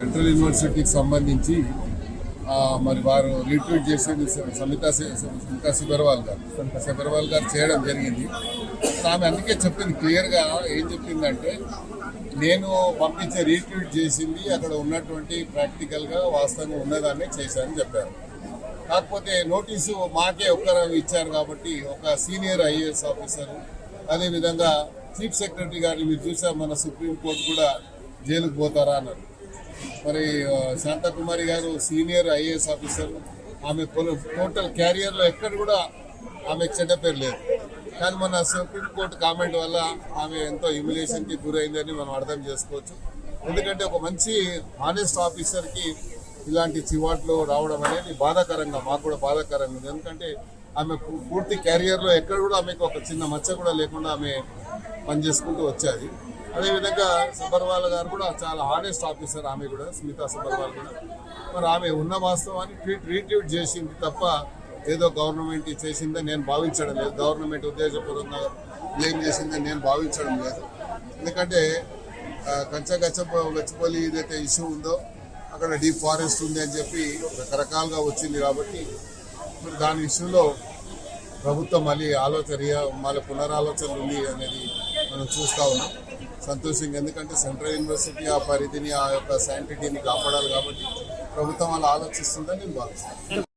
Central యూనివర్సిటీకి సంబంధించి మరి వారు రీట్వీట్ చేసేది సమితా సమితా సిబర్వాల్ గారు. సమితా. సిబర్వాల్ గారు చేయడం జరిగింది. ఆమె అందుకే చెప్పింది క్లియర్గా ఏం చెప్పిందంటే నేను పంపించే రీట్వీట్ చేసింది అక్కడ ఉన్నటువంటి ప్రాక్టికల్గా వాస్తవంగా ఉన్నదాన్ని చేశానని చెప్పారు. కాకపోతే నోటీసు మాకే ఒక్కరు ఇచ్చారు కాబట్టి ఒక సీనియర్ ఐఏఎస్ ఆఫీసర్ అదేవిధంగా చీఫ్ సెక్రటరీ గారిని మీరు చూసారు మన సుప్రీంకోర్టు కూడా జైలుకు పోతారా అన్నారు. మరి Shanthakumari garu senior IAS officer. ఆమె టోటల్ క్యారియర్లో ఎక్కడ కూడా ఆమె చెడ్డ పేరు లేదు. కానీ మన సుప్రీంకోర్టు కామెంట్ వల్ల ఆమె ఎంతో ఇమ్యులేషన్కి గురైందని మనం అర్థం చేసుకోవచ్చు. ఎందుకంటే ఒక మంచి ఆనెస్ట్ ఆఫీసర్కి ఇలాంటి చివాట్లు రావడం అనేది బాధాకరంగా మాకు కూడా బాధాకరంగా ఉంది. ఎందుకంటే ఆమె పూర్తి క్యారియర్లో ఎక్కడ కూడా ఆమెకు ఒక చిన్న మచ్చ కూడా లేకుండా ఆమె పనిచేసుకుంటూ వచ్చేది. అదేవిధంగా సబర్వాల్ గారు కూడా చాలా హానెస్ట్ ఆఫీసర్ ఆమె కూడా స్మితా సబర్వాల్ కూడా. మరి ఆమె ఉన్న వాస్తవాన్ని ట్రీట్ రీట్యూట్ చేసింది తప్ప ఏదో గవర్నమెంట్ చేసిందని నేను భావించడం లేదు. గవర్నమెంట్ ఉద్దేశపూర్వకంగా బ్లేమ్ చేసిందని నేను భావించడం లేదు. ఎందుకంటే ఆ, కంచ గచ్చ గచ్చిపల్లి ఏదైతే ఇష్యూ ఉందో అక్కడ డీప్ ఫారెస్ట్ ఉంది అని చెప్పి రకరకాలుగా వచ్చింది కాబట్టి మరి దాని విషయంలో ప్రభుత్వం మళ్ళీ ఆలోచన మళ్ళీ పునరాలోచన ఉంది అనేది మనం చూస్తా ఉన్నాం. సంతోషంగా ఎందుకంటే సెంట్రల్ యూనివర్సిటీ ఆ పరిధిని ఆ యొక్క శాంటిటీని కాపాడాలి కాబట్టి ప్రభుత్వం అలా ఆలోచిస్తుందని నేను భావిస్తాను